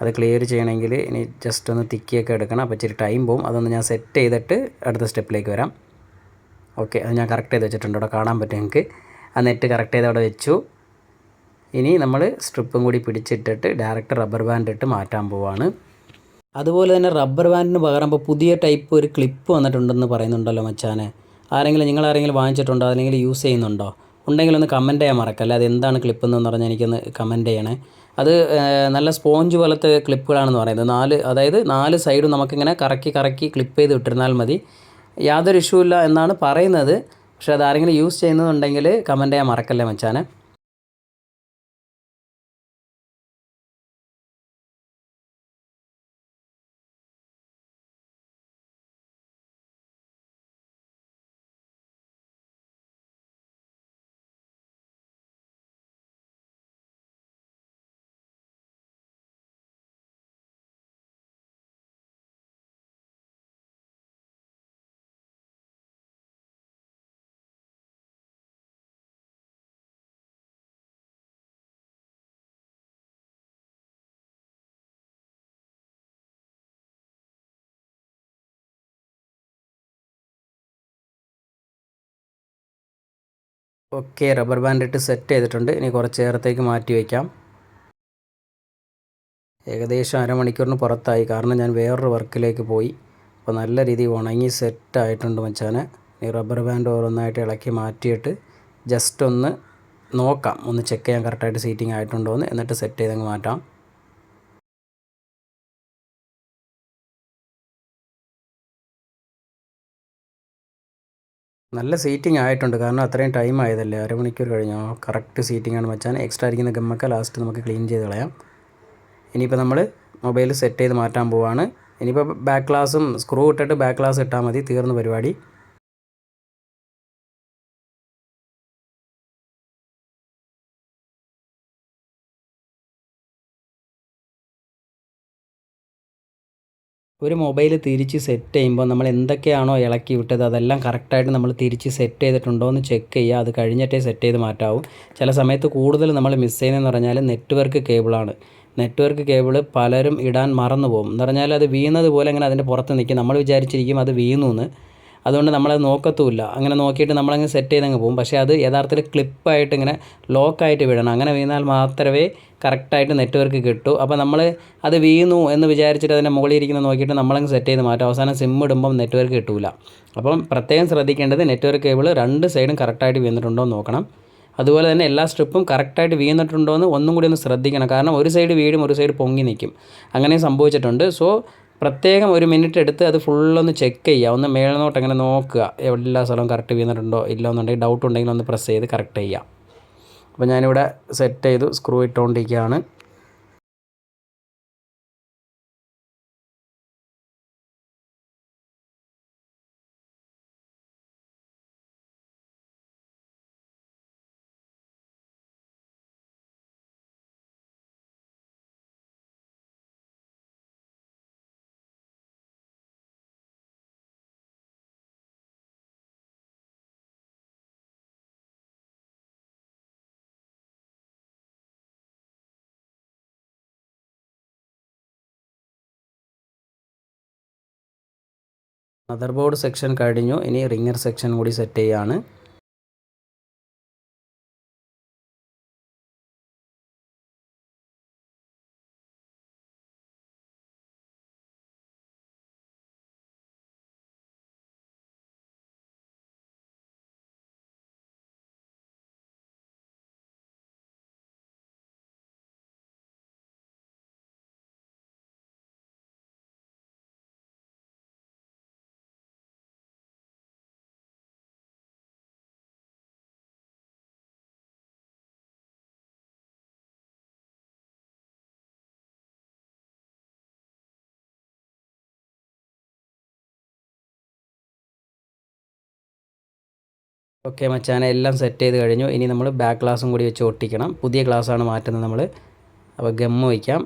അത് ക്ലിയർ ചെയ്യണമെങ്കിൽ ഇനി ജസ്റ്റ് ഒന്ന് തിക്കിയൊക്കെ എടുക്കണം. അപ്പോൾ ഇച്ചിരി ടൈം പോവും. അതൊന്ന് ഞാൻ സെറ്റ് ചെയ്തിട്ട് അടുത്ത സ്റ്റെപ്പിലേക്ക് വരാം. ഓക്കെ അത് ഞാൻ കറക്റ്റ് ചെയ്ത് വെച്ചിട്ടുണ്ട്. അവിടെ കാണാൻ പറ്റും നിങ്ങൾക്ക് ആ നെറ്റ് കറക്റ്റ് ചെയ്ത് അവിടെ വെച്ചു. ഇനി നമ്മൾ സ്ട്രിപ്പും കൂടി പിടിച്ചിട്ടിട്ട് ഡയറക്റ്റ് റബ്ബർ ബാൻഡ് ഇട്ട് മാറ്റാൻ പോവാണ്. അതുപോലെ തന്നെ റബ്ബർ ബാൻഡിന് പകരം ഇപ്പോൾ പുതിയ ടൈപ്പ് ഒരു ക്ലിപ്പ് വന്നിട്ടുണ്ടെന്ന് പറയുന്നുണ്ടല്ലോ മച്ചാനെ. ആരെങ്കിലും നിങ്ങൾ ആരെങ്കിലും വാങ്ങിച്ചിട്ടുണ്ടോ? അല്ലെങ്കിൽ യൂസ് ചെയ്യുന്നുണ്ടോ? ഉണ്ടെങ്കിൽ ഒന്ന് കമന്റ് ചെയ്യാൻ മറക്കല്ലേ. അത് എന്താണ് ക്ലിപ്പ് എന്ന് പറഞ്ഞാൽ എനിക്കൊന്ന് കമന്റ് ചെയ്യണേ. അത് നല്ല സ്പോഞ്ച് പോലത്തെ ക്ലിപ്പുകളാണെന്ന് പറയുന്നത്. നാല് അതായത് നാല് സൈഡും നമുക്കിങ്ങനെ കറക്കി കറക്കി ക്ലിപ്പ് ചെയ്ത് ഇട്ടിരുന്നാൽ മതി. യാതൊരു ഇഷ്യൂ ഇല്ല എന്നാണ് പറയുന്നത്. പക്ഷേ അത് ആരെങ്കിലും യൂസ് ചെയ്യുന്നുണ്ടെങ്കിൽ കമന്റ് ചെയ്യാൻ മറക്കല്ലേ മച്ചാനെ. ഓക്കെ റബ്ബർ ബാൻഡ് ഇട്ട് സെറ്റ് ചെയ്തിട്ടുണ്ട്. ഇനി കുറച്ച് നേരത്തേക്ക് മാറ്റി വയ്ക്കാം ഏകദേശം അരമണിക്കൂറിന് പുറത്തായി. കാരണം ഞാൻ വേറൊരു വർക്കിലേക്ക് പോയി. അപ്പോൾ നല്ല രീതിയിൽ ഉണങ്ങി സെറ്റ് ആയിട്ടുണ്ട് മച്ചാനെ. ഈ റബ്ബർ ബാൻഡ് ഓരോന്നായിട്ട് ഇളക്കി മാറ്റിയിട്ട് ജസ്റ്റ് ഒന്ന് നോക്കാം. ഒന്ന് ചെക്ക് ചെയ്യാൻ കറക്റ്റായിട്ട് സീറ്റിംഗ് ആയിട്ടുണ്ടോ എന്ന് എന്നിട്ട് സെറ്റ് ചെയ്തങ്ങ് മാറ്റാം. നല്ല സീറ്റിംഗ് ആയിട്ടുണ്ട്. കാരണം അത്രയും ടൈം ആയതല്ലേ? അരമണിക്കൂർ കഴിഞ്ഞോ. കറക്റ്റ് സീറ്റിംഗ് ആണ് വെച്ചാൽ എക്സ്ട്രാ ഇരിക്കുന്ന ഗമ്മൊക്കെ ലാസ്റ്റ് നമുക്ക് ക്ലീൻ ചെയ്ത് കളയാം. ഇനിയിപ്പോൾ നമ്മൾ മൊബൈൽ സെറ്റ് ചെയ്ത് മാറ്റാൻ പോവാണ്. ഇനിയിപ്പോൾ ബാക്ക് ഗ്ലാസും സ്ക്രൂ ഇട്ടിട്ട് ബാക്ക് ഗ്ലാസ് ഇട്ടാൽ മതി. തീർന്ന പരിപാടി. ഒരു മൊബൈൽ തിരിച്ച് സെറ്റ് ചെയ്യുമ്പോൾ നമ്മൾ എന്തൊക്കെയാണോ ഇളക്കി വിട്ടത് അതെല്ലാം കറക്റ്റായിട്ട് നമ്മൾ തിരിച്ച് സെറ്റ് ചെയ്തിട്ടുണ്ടോ എന്ന് ചെക്ക് ചെയ്യുക. അത് കഴിഞ്ഞിട്ടേ സെറ്റ് ചെയ്ത് മാറ്റാവും. ചില സമയത്ത് കൂടുതൽ നമ്മൾ മിസ് ചെയ്യുന്നതെന്ന് പറഞ്ഞാൽ നെറ്റ്വർക്ക് കേബിളാണ് നെറ്റ്വർക്ക് കേബിൾ പലരും ഇടാൻ മറന്നു പോകും എന്ന് പറഞ്ഞാൽ അത് വീണതുപോലെ അങ്ങനെ അതിന്റെ പുറത്ത് നിൽക്കും. നമ്മൾ വിചാരിച്ചിരിക്കും അത് വീണു എന്ന് അതുകൊണ്ട് നമ്മളത് നോക്കത്തുമില്ല. അങ്ങനെ നോക്കിയിട്ട് നമ്മളങ്ങ് സെറ്റ് ചെയ്തങ്ങ് പോകും. പക്ഷേ അത് യഥാർത്ഥത്തിൽ ക്ലിപ്പായിട്ട് ഇങ്ങനെ ലോക്കായിട്ട് വിടണം. അങ്ങനെ വീണാൽ മാത്രമേ കറക്റ്റായിട്ട് നെറ്റ്വർക്ക് കിട്ടൂ. അപ്പോൾ നമ്മൾ അത് വീണു എന്ന് വിചാരിച്ചിട്ട് അതിന്റെ മുകളിൽ ഇരിക്കുന്ന നോക്കിയിട്ട് നമ്മളങ്ങ് സെറ്റ് ചെയ്ത് മാറ്റും. അവസാനം സിം ഇടുമ്പം നെറ്റ്വർക്ക് കിട്ടൂല. അപ്പം പ്രത്യേകം ശ്രദ്ധിക്കേണ്ടത് നെറ്റ്വർക്ക് കേബിൾ രണ്ട് സൈഡും കറക്റ്റായിട്ട് വീണിട്ടുണ്ടോ എന്ന് നോക്കണം. അതുപോലെ തന്നെ എല്ലാ സ്ട്രിപ്പും കറക്റ്റായിട്ട് വീണിട്ടുണ്ടോ എന്ന് ഒന്നും കൂടി ഒന്ന് ശ്രദ്ധിക്കണം. കാരണം ഒരു സൈഡ് വീഴും ഒരു സൈഡ് പൊങ്ങി നിൽക്കും. അങ്ങനെ സംഭവിച്ചിട്ടുണ്ട്. സോ പ്രത്യേകം ഒരു മിനിറ്റ് എടുത്ത് അത് ഫുള്ളൊന്ന് ചെക്ക് ചെയ്യുക. ഒന്ന് മേൽനോട്ട് അങ്ങനെ നോക്കുക. എല്ലാ സ്ഥലവും കറക്റ്റ് വീണിട്ടുണ്ടോ ഇല്ല എന്നുണ്ടെങ്കിൽ ഡൗട്ട് ഉണ്ടെങ്കിൽ ഒന്ന് പ്രസ് ചെയ്ത് കറക്റ്റ് ചെയ്യുക. അപ്പോൾ ഞാനിവിടെ സെറ്റ് ചെയ്തു സ്ക്രൂ ഇട്ടുകൊണ്ടിരിക്കുകയാണ് മദർ ബോർഡ് സെക്ഷൻ കഴിഞ്ഞു. ഇനി റിംഗർ സെക്ഷൻ കൂടി സെറ്റ് ചെയ്യുകയാണ് ഓക്കെ മച്ചാനെ എല്ലാം സെറ്റ് ചെയ്ത് കഴിഞ്ഞു. ഇനി നമ്മൾ ബാക്ക് ഗ്ലാസും കൂടി വെച്ച് ഒട്ടിക്കണം. പുതിയ ഗ്ലാസ്സാണ് മാറ്റുന്നത് നമ്മൾ അപ്പോൾ ഗമ്മ് വയ്ക്കാം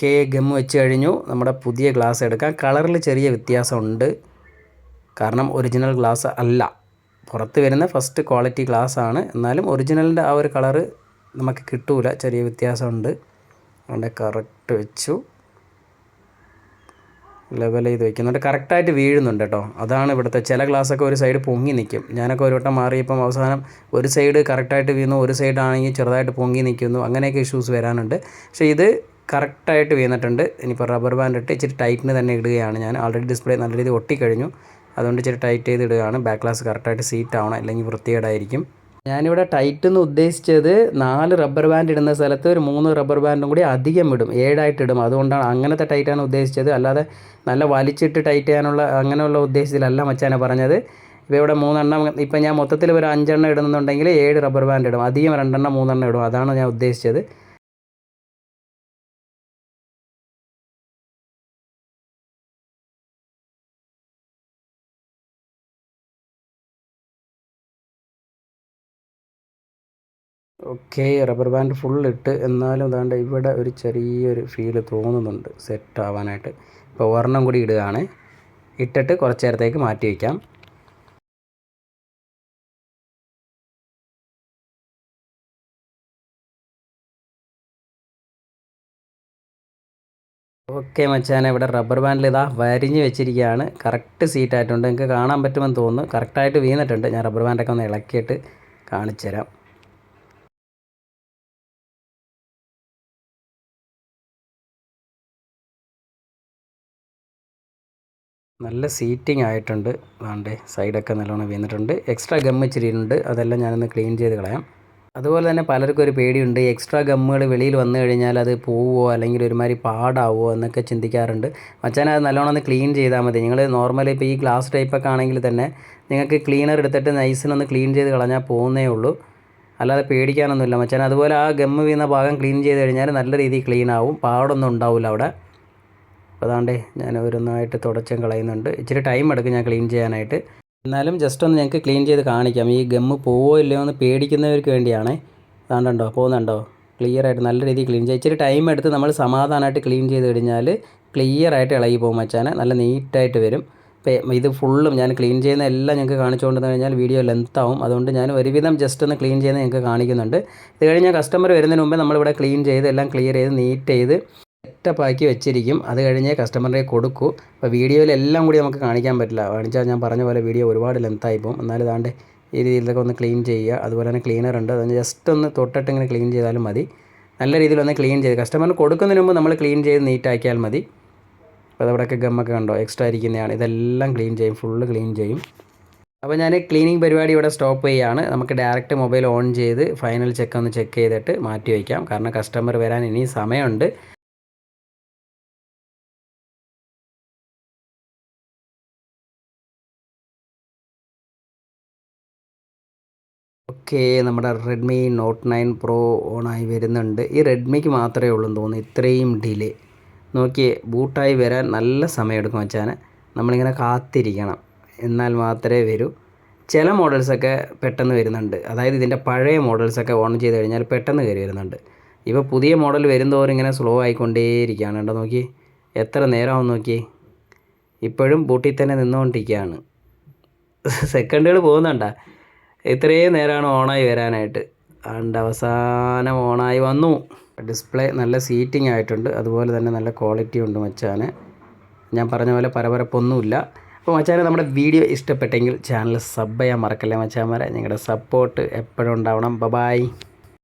ഓക്കെ ഗം വെച്ച് കഴിഞ്ഞു. നമ്മുടെ പുതിയ ഗ്ലാസ് എടുക്കാം. കളറിൽ ചെറിയ വ്യത്യാസമുണ്ട്. കാരണം ഒറിജിനൽ ഗ്ലാസ് അല്ല. പുറത്ത് വരുന്ന ഫസ്റ്റ് ക്വാളിറ്റി ഗ്ലാസ് ആണ്. എന്നാലും ഒറിജിനലിന്റെ ആ ഒരു കളറ് നമുക്ക് കിട്ടൂല. ചെറിയ വ്യത്യാസമുണ്ട്. അതുകൊണ്ട് കറക്റ്റ് വെച്ചു. ലെവൽ ചെയ്ത് വെക്കുന്നുണ്ട് കറക്റ്റായിട്ട് വീഴുന്നുണ്ട് കേട്ടോ. അതാണ് ഇവിടുത്തെ ചില ഗ്ലാസ്സൊക്കെ ഒരു സൈഡ് പൊങ്ങി നിൽക്കും ഞാനൊക്കെ ഒരു വട്ടം മാറിയപ്പം അവസാനം ഒരു സൈഡ് കറക്റ്റായിട്ട് വീഴുന്നു ഒരു സൈഡാണെങ്കിൽ ചെറുതായിട്ട് പൊങ്ങി നിൽക്കുന്നു അങ്ങനെയൊക്കെ ഇഷ്യൂസ് വരാനുണ്ട്. പക്ഷേ ഇത് കറക്റ്റായിട്ട് വീണിട്ടുണ്ട്. ഇനിയിപ്പോൾ റബ്ബർ ബാൻഡ് ഇട്ട് ഇച്ചിരി ടൈറ്റിന് തന്നെ ഇടുകയാണ് ഞാൻ. ആൾറെഡി ഡിസ്പ്ലേ നല്ല രീതിയിൽ ഒട്ടിക്കഴിഞ്ഞു. അതുകൊണ്ട് ഇച്ചിരി ടൈറ്റ് ചെയ്ത് ഇടുകയാണ്. ബാക്ക് ഗ്ലാസ് കറക്റ്റായിട്ട് സീറ്റ് ആവണം. അല്ലെങ്കിൽ വൃത്തികേടായിരിക്കും. ഞാനിവിടെ ടൈറ്റ് എന്ന് ഉദ്ദേശിച്ചത് നാല് റബ്ബർ ബാൻഡ് ഇടുന്ന സ്ഥലത്ത് ഒരു മൂന്ന് റബ്ബർ ബാൻഡും കൂടി അധികം ഇടും. ഏഴായിട്ട് ഇടും. അതുകൊണ്ടാണ് അങ്ങനത്തെ ടൈറ്റാണ് ഉദ്ദേശിച്ചത്. അല്ലാതെ നല്ല വലിച്ചിട്ട് ടൈറ്റ് ചെയ്യാനുള്ള അങ്ങനെയുള്ള ഉദ്ദേശത്തിലല്ല മച്ചാനെ പറഞ്ഞത്. ഇപ്പോൾ ഇവിടെ മൂന്നെണ്ണം ഇപ്പം ഞാൻ മൊത്തത്തിൽ ഒരു അഞ്ചെണ്ണം ഇടുന്നുണ്ടെങ്കിൽ ഏഴ് റബ്ബർ ബാൻഡ് ഇടും. അധികം രണ്ടെണ്ണം മൂന്നെണ്ണം ഇടും. അതാണ് ഞാൻ ഉദ്ദേശിച്ചത്. ഓക്കെ റബ്ബർ ബാൻഡ് ഫുൾ ഇട്ട് എന്നാലും അതാണ്ട് ഇവിടെ ഒരു ചെറിയൊരു ഫീൽ തോന്നുന്നുണ്ട് സെറ്റ് ആവാനായിട്ട്. ഇപ്പോൾ ഒരെണ്ണം കൂടി ഇടുകയാണ്. ഇട്ടിട്ട് കുറച്ച് നേരത്തേക്ക് മാറ്റി വയ്ക്കാം ഓക്കെ മച്ചാനെ ഇവിടെ റബ്ബർ ബാൻഡിൽ ഇതാ വരിഞ്ഞ് വെച്ചിരിക്കുകയാണ്. കറക്റ്റ് സീറ്റായിട്ടുണ്ട് നിങ്ങൾക്ക് കാണാൻ പറ്റുമെന്ന് തോന്നുന്നു. കറക്റ്റായിട്ട് വീണിട്ടുണ്ട്. ഞാൻ റബ്ബർ ബാൻഡൊക്കെ ഒന്ന് ഇളക്കിയിട്ട് കാണിച്ചു തരാം നല്ല സീറ്റിംഗ് ആയിട്ടുണ്ട്. വേണ്ടേ സൈഡൊക്കെ നല്ലോണം വീണിട്ടുണ്ട്. എക്സ്ട്രാ ഗം ഇച്ചിരി ഉണ്ട്. അതെല്ലാം ഞാനൊന്ന് ക്ലീൻ ചെയ്ത് കളയാം. അതുപോലെ തന്നെ പലർക്കും ഒരു പേടിയുണ്ട്. എക്സ്ട്രാ ഗമ്മുകൾ വെളിയിൽ വന്നു കഴിഞ്ഞാൽ അത് പോവുമോ അല്ലെങ്കിൽ ഒരുമാതിരി പാടാവോ എന്നൊക്കെ ചിന്തിക്കാറുണ്ട്. മച്ചാൻ അത് നല്ലോണം ഒന്ന് ക്ലീൻ ചെയ്താൽ മതി. നിങ്ങൾ നോർമലി ഇപ്പോൾ ഈ ഗ്ലാസ് ടൈപ്പൊക്കെ ആണെങ്കിൽ തന്നെ നിങ്ങൾക്ക് ക്ലീനർ എടുത്തിട്ട് നൈസിനൊന്ന് ക്ലീൻ ചെയ്ത് കളഞ്ഞാൽ പോകുന്നേ ഉള്ളൂ. അല്ലാതെ പേടിക്കാനൊന്നുമില്ല മച്ചാൻ അതുപോലെ ആ ഗമ്മ് വീണ ഭാഗം ക്ലീൻ ചെയ്ത് കഴിഞ്ഞാൽ നല്ല രീതിയിൽ ക്ലീൻ ആവും. പാടൊന്നും ഉണ്ടാവില്ല അവിടെ. അപ്പോൾ അതാണ്ടേ ഞാൻ ഓരോന്നായിട്ട് തുടച്ചും കളയുന്നുണ്ട്. ഇച്ചിരി ടൈം എടുക്കും ഞാൻ ക്ലീൻ ചെയ്യാനായിട്ട്. എന്നാലും ജസ്റ്റ് ഒന്ന് ഞങ്ങൾക്ക് ക്ലീൻ ചെയ്ത് കാണിക്കാം. ഈ ഗമ്മ് പോവോ ഇല്ലയോ എന്ന് പേടിക്കുന്നവർക്ക് വേണ്ടിയാണേ. അതാണ്ടോ പോകുന്നുണ്ടോ ക്ലിയർ ആയിട്ട് നല്ല രീതിയിൽ ക്ലീൻ ചെയ്യാം. ഇച്ചിരി ടൈം എടുത്ത് നമ്മൾ സമാധാനമായിട്ട് ക്ലീൻ ചെയ്ത് കഴിഞ്ഞാൽ ക്ലിയർ ആയിട്ട് ഇളകി പോകും മച്ചാനെ. നല്ല നീറ്റായിട്ട് വരും. ഇപ്പം ഇത് ഫുള്ളും ഞാൻ ക്ലീൻ ചെയ്യുന്ന എല്ലാം ഞങ്ങൾക്ക് കാണിച്ചുകൊണ്ടെന്ന് കഴിഞ്ഞാൽ വീഡിയോ ലെങ്ത് ആവും. അതുകൊണ്ട് ഞാൻ ഒരുവിധം ജസ്റ്റ് ഒന്ന് ക്ലീൻ ചെയ്യുന്നത് ഞങ്ങൾക്ക് കാണിക്കുന്നുണ്ട്. ഇത് കഴിഞ്ഞാൽ കസ്റ്റമർ വരുന്നതിന് മുമ്പേ നമ്മളിവിടെ ക്ലീൻ ചെയ്ത് എല്ലാം ക്ലിയർ ചെയ്ത് നീറ്റ് ചെയ്ത് സെറ്റപ്പാക്കി വെച്ചിരിക്കും. അത് കഴിഞ്ഞേ കസ്റ്റമറിനെ കൊടുക്കൂ. അപ്പോൾ വീഡിയോയിലെല്ലാം കൂടി നമുക്ക് കാണിക്കാൻ പറ്റില്ല. കാണിച്ചാൽ ഞാൻ പറഞ്ഞ പോലെ വീഡിയോ ഒരുപാട് ലെങ്തായി പോകും. എന്നാലും ഇതാണ്ട് ഈ രീതിയിലൊക്കെ ഒന്ന് ക്ലീൻ ചെയ്യുക. അതുപോലെ തന്നെ ക്ലീനർ ഉണ്ട്. അതൊന്ന് ജസ്റ്റ് ഒന്ന് തൊട്ടിട്ട് ഇങ്ങനെ ക്ലീൻ ചെയ്താലും മതി. നല്ല രീതിയിൽ ഒന്ന് ക്ലീൻ ചെയ്ത് കസ്റ്റമറിന് കൊടുക്കുന്നതിന് മുമ്പ് നമ്മൾ ക്ലീൻ ചെയ്ത് നീറ്റാക്കിയാൽ മതി. അപ്പോൾ അതവിടെയൊക്കെ ഗമ്മൊക്കെ കണ്ടോ? എക്സ്ട്രാ ഇരിക്കുന്നതാണ്. ഇതെല്ലാം ക്ലീൻ ചെയ്യും. ഫുള്ള് ക്ലീൻ ചെയ്യും. അപ്പോൾ ഞാൻ ക്ലീനിങ് പരിപാടി ഇവിടെ സ്റ്റോപ്പ് ചെയ്യുകയാണ് നമുക്ക് ഡയറക്റ്റ് മൊബൈൽ ഓൺ ചെയ്ത് ഫൈനൽ ചെക്ക് ഒന്ന് ചെക്ക് ചെയ്തിട്ട് മാറ്റി വയ്ക്കാം. കാരണം കസ്റ്റമർ വരാൻ ഇനി സമയമുണ്ട്. ഓക്കെ നമ്മുടെ റെഡ്മി നോട്ട് നയൻ പ്രോ ഓണായി വരുന്നുണ്ട്. ഈ റെഡ്മിക്ക് മാത്രമേ ഉള്ളൂ എന്ന് തോന്നുന്നു. ഇത്രയും ഡിലേ. നോക്കിയേ ബൂട്ടായി വരാൻ നല്ല സമയമെടുക്കും വെച്ചാൽ നമ്മളിങ്ങനെ കാത്തിരിക്കണം. എന്നാൽ മാത്രമേ വരൂ. ചില മോഡൽസൊക്കെ പെട്ടെന്ന് വരുന്നുണ്ട്. അതായത് ഇതിന്റെ പഴയ മോഡൽസൊക്കെ ഓൺ ചെയ്ത് കഴിഞ്ഞാൽ പെട്ടെന്ന് കയറി വരുന്നുണ്ട്. ഇപ്പോൾ പുതിയ മോഡൽ വരുന്നതോറും ഇങ്ങനെ സ്ലോ ആയിക്കൊണ്ടേയിരിക്കുകയാണ്. കേട്ടോ നോക്കി എത്ര നേരമാവും നോക്കി ഇപ്പോഴും ബൂട്ടിൽ തന്നെ നിന്നുകൊണ്ടിരിക്കുകയാണ്. സെക്കൻഡുകൾ പോകുന്നുണ്ടോ? ഇത്രയും നേരമാണ് ഓണായി വരാനായിട്ട്. ആണ്ട് അവസാനം ഓണായി വന്നു. ഡിസ്പ്ലേ നല്ല സീറ്റിംഗ് ആയിട്ടുണ്ട്. അതുപോലെ തന്നെ നല്ല ക്വാളിറ്റി ഉണ്ട് മച്ചാന്. ഞാൻ പറഞ്ഞ പോലെ പരപരപ്പൊന്നുമില്ല. അപ്പോൾ മച്ചാനെ നമ്മുടെ വീഡിയോ ഇഷ്ടപ്പെട്ടെങ്കിൽ ചാനൽ സബ് ചെയ്യാൻ മറക്കല്ലേ മച്ചാന്മാരെ? നിങ്ങളുടെ സപ്പോർട്ട് എപ്പോഴും ഉണ്ടാവണം. ബബായ്